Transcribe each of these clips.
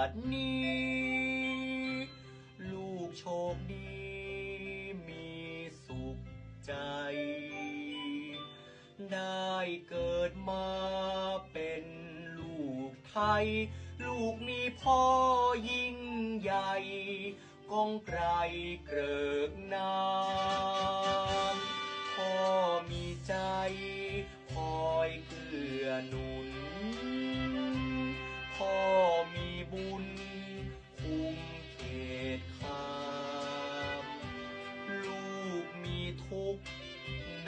าตินี้ ลูกโชคดี มีสุขใจ ได้เกิดมาเป็นลูกไทย ลูกมีพ่อยิ่งใหญ่กองไกรเกริกนามพ่อมีใจ คอยเกื้อหนุน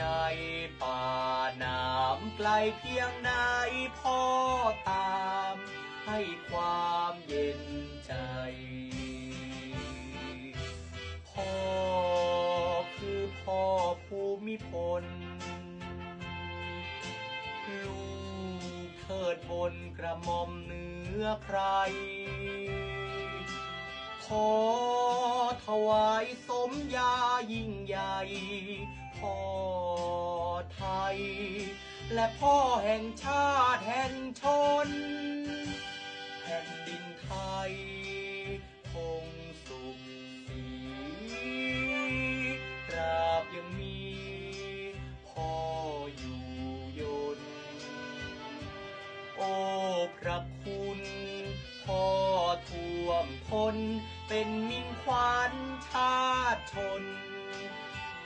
ในป่าน้ำไกลเพียงไหนพ่อตาม ให้ความเย็นใจพ่อคือพ่อภูมิพลลูกเทิดบนกระหม่อมเหนือใคร ขอถวายสมยายิ่งใหญ่ พ่อไทย และพ่อแห่งชาติแห่งชน แผ่นดินไทย คงสุขสีตราบยังมีพ่ออยู่ยน โอ้พระคุณพ่อท่วมทนเป็นมิ่งขวัญชาติชน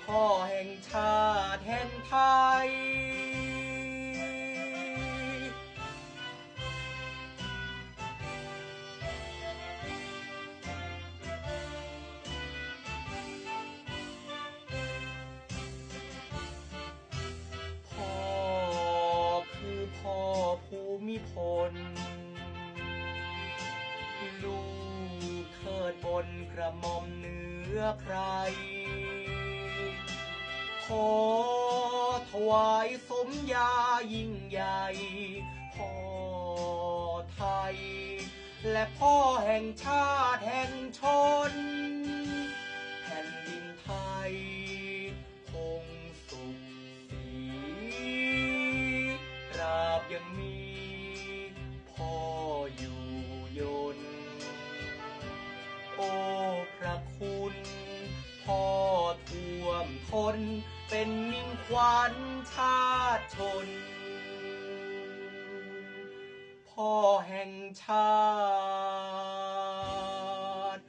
พ่อแห่งชาติแห่งไทย พ่อคือพ่อภูมิพล ลูกเทิดบนกระหม่อมเหนือใคร ขอถวายสมยายิ่งใหญ่พ่อไทย และพ่อแห่งชาติแห่งชน แผ่นดินไทย น เป็นมิ่งขวัญชาติชน พ่อแห่งชาติ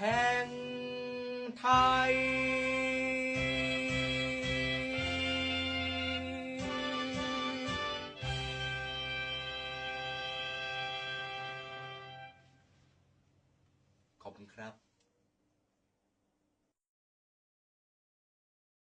แห่งไทย ขอบคุณครับ